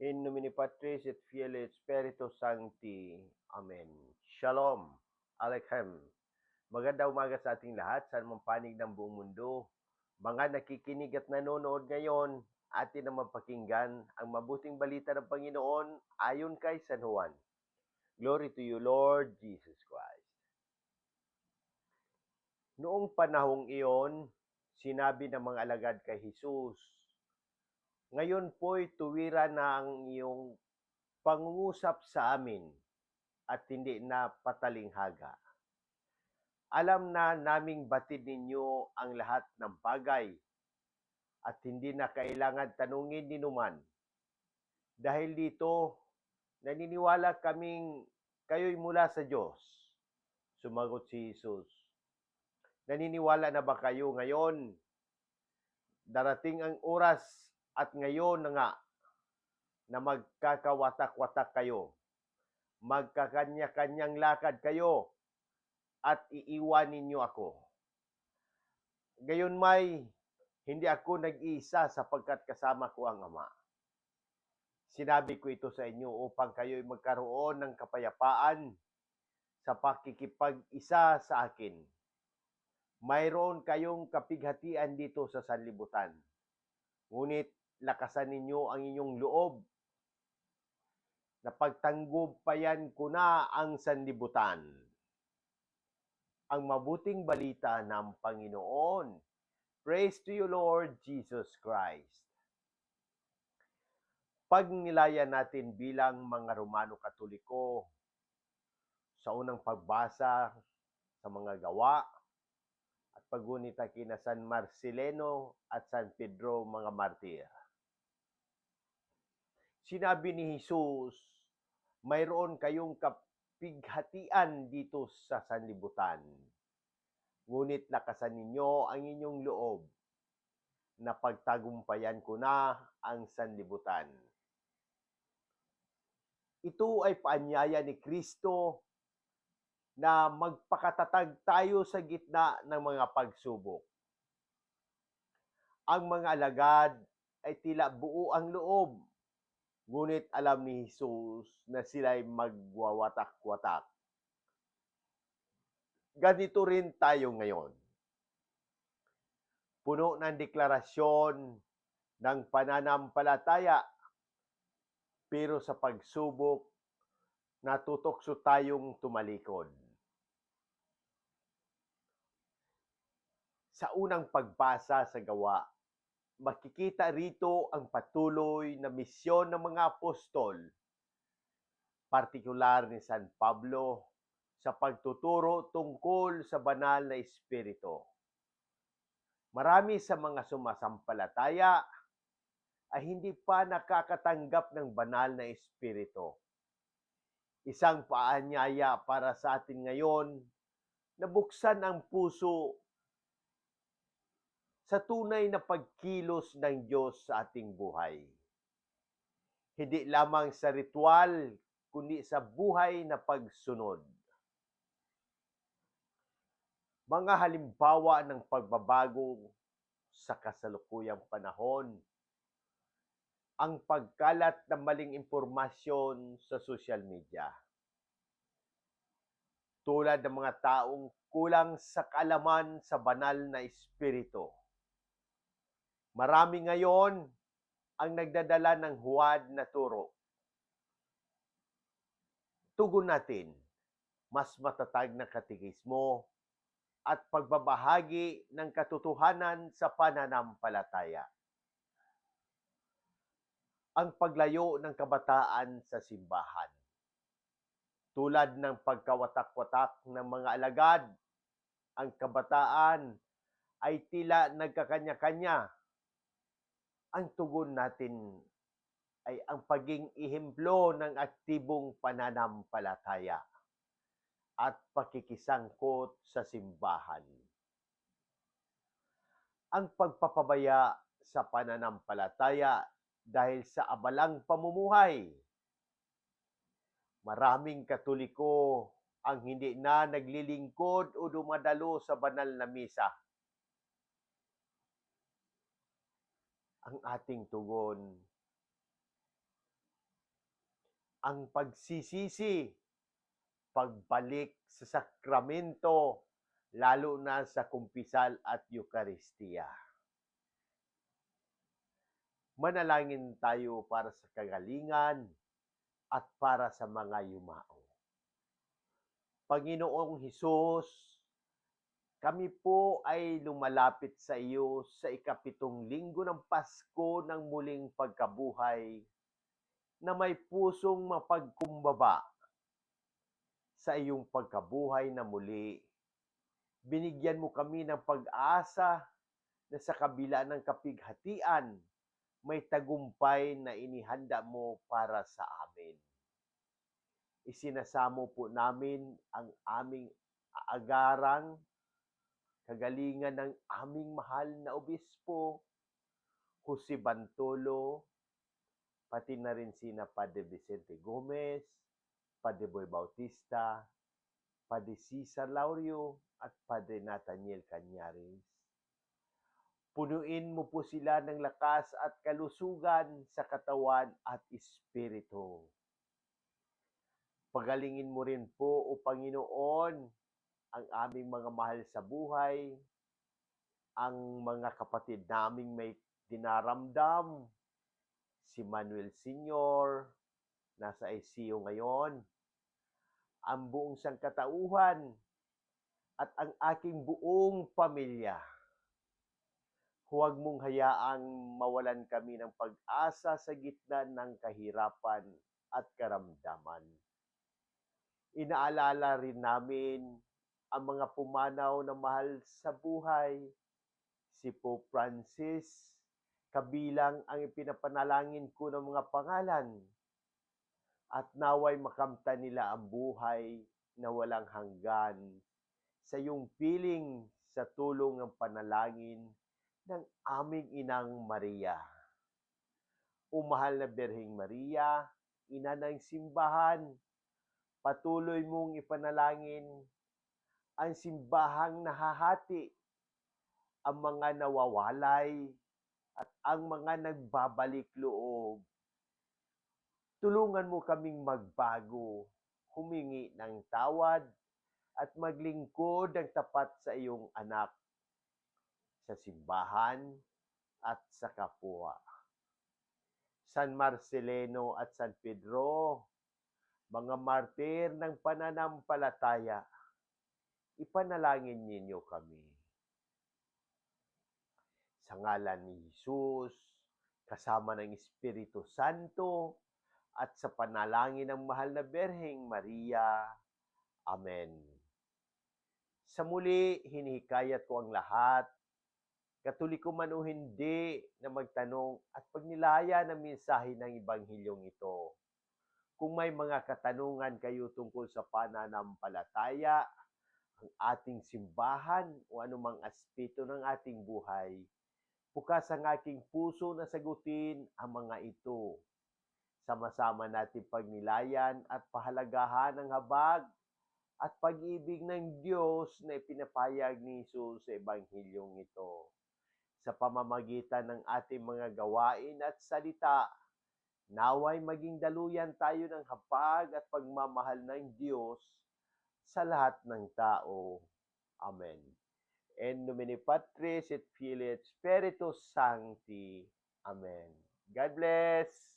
In nomine Patris et Filii et Spiritus Sancti. Amen. Shalom. Aleichem. Magandang umaga sa ating lahat, sa anumang panig ng buong mundo. Mga nakikinig at nanonood ngayon, atin na mapakinggan ang mabuting balita ng Panginoon ayon kay San Juan. Glory to you, Lord Jesus Christ. Noong panahong iyon, sinabi ng mga alagad kay Jesus, Ngayon po'y tuwira na ang iyong pangungusap sa amin at hindi na patalinghaga. Alam na naming batid ninyo ang lahat ng bagay at hindi na kailangan tanungin ni numan. Dahil dito, naniniwala kaming kayo'y mula sa Diyos. Sumagot si Jesus. Naniniwala na ba kayo ngayon? Darating ang oras at ngayon na nga na magkakawatak-watak kayo. Magkakanya-kanyang lakad kayo at iiwan ninyo ako. Gayon may, hindi ako nag-iisa sapagkat kasama ko ang Ama. Sinabi ko ito sa inyo upang kayo'y magkaroon ng kapayapaan sa pakikipag-isa sa akin. Mayroon kayong kapighatian dito sa sanlibutan. Ngunit lakasan ninyo ang inyong loob. Napagtanggupayan ko na ang sanlibutan. Ang mabuting balita ng Panginoon. Praise to you, Lord Jesus Christ. Pag nilaya natin bilang mga Romano Katoliko sa unang pagbasa sa mga gawa at pagunita kina San Marcelino at San Pedro mga martir. Sinabi ni Jesus, mayroon kayong kapighatian dito sa sanlibutan. Ngunit lakasan ninyo ang inyong loob na pagtagumpayan ko na ang sanlibutan. Ito ay paanyaya ni Kristo na magpakatatag tayo sa gitna ng mga pagsubok. Ang mga alagad ay tila buo ang loob, ngunit alam ni Jesus na sila'y magwawatak-watak. Ganito rin tayo ngayon. Puno ng deklarasyon ng pananampalataya, pero sa pagsubok, natutokso tayong tumalikod. Sa unang pagbasa sa gawa, makikita rito ang patuloy na misyon ng mga apostol, partikular ni San Pablo, sa pagtuturo tungkol sa banal na espiritu. Marami sa mga sumasampalataya ay hindi pa nakakatanggap ng banal na espiritu. Isang paanyaya para sa atin ngayon na buksan ang puso sa tunay na pagkilos ng Diyos sa ating buhay. Hindi lamang sa ritual, kundi sa buhay na pagsunod. Mga halimbawa ng pagbabago sa kasalukuyang panahon, ang pagkalat ng maling impormasyon sa social media. Tulad ng mga taong kulang sa kaalaman sa banal na espiritu Marami ngayon ang nagdadala ng huwad na turo. Tugon natin, mas matatag na katikismo at pagbabahagi ng katotohanan sa pananampalataya. Ang paglayo ng kabataan sa simbahan. Tulad ng pagkawatak-watak ng mga alagad, ang kabataan ay tila nagkakanya-kanya ang tugon natin ay ang paging ihemplo ng aktibong pananampalataya at pakikisangkot sa simbahan. Ang pagpapabaya sa pananampalataya dahil sa abalang pamumuhay. Maraming katoliko ang hindi na naglilingkod o dumadalo sa banal na misa ang ating tugon. ang pagsisisi, pagbalik sa sakramento, lalo na sa kumpisal at Eukaristiya. Manalangin tayo para sa kagalingan at para sa mga yumao. Panginoong Hesus, kami po ay lumalapit sa iyo sa ikapitong linggo ng Pasko ng muling pagkabuhay na may pusong mapagkumbaba sa iyong pagkabuhay na muli. Binigyan mo kami ng pag-asa na sa kabila ng kapighatian, may tagumpay na inihanda mo para sa amin. Isinasamo po namin ang aming agarang kagalingan ng aming mahal na obispo, Jose Bantolo, pati na rin sina Padre Vicente Gomez, Padre Boy Bautista, Padre Cesar Laurio, at Padre Nathaniel Cañares. Punuin mo po sila ng lakas at kalusugan sa katawan at espiritu. Pagalingin mo rin po, O Panginoon, ang aming mga mahal sa buhay, ang mga kapatid naming may dinaramdam, si Manuel Senior, nasa ICU ngayon, ang buong sangkatauhan, at ang aking buong pamilya. Huwag mong hayaang mawalan kami ng pag-asa sa gitna ng kahirapan at karamdaman. Inaalala rin namin ang mga pumanaw na mahal sa buhay, si Pope Francis, kabilang ang ipinapanalangin ko ng mga pangalan, at naway makamta nila ang buhay na walang hanggan sa iyong piling sa tulong ng panalangin ng aming inang Maria. O mahal na Berhing Maria, ina ng simbahan, patuloy mong ipanalangin ang simbahang nahahati, ang mga nawawalay, at ang mga nagbabalik loob. Tulungan mo kaming magbago, humingi ng tawad, at maglingkod ng tapat sa iyong anak sa simbahan at sa kapwa. San Marcelino at San Pedro, mga martir ng pananampalataya, ipanalangin ninyo kami. Sa ngalan ni Jesus, kasama ng Espiritu Santo, at sa panalangin ng mahal na Berheng Maria. Amen. Sa muli, hinihikayat ko ang lahat, katoliko man o hindi, na magtanong at pagnilaya ng mensahe ng Ebanghilyong ito. Kung may mga katanungan kayo tungkol sa pananampalataya, ang ating simbahan o anumang aspeto ng ating buhay, bukas ang aking puso na sagutin ang mga ito. Sama-sama natin pagnilayan at pahalagahan ang habag at pag-ibig ng Diyos na ipinapayag ni Jesus sa Ebanghilyong ito. Sa pamamagitan ng ating mga gawain at salita, naway maging daluyan tayo ng hapag at pagmamahal ng Diyos sa lahat ng tao. Amen. En nomine Patris et Filii et Spiritus Sancti. Amen. God bless!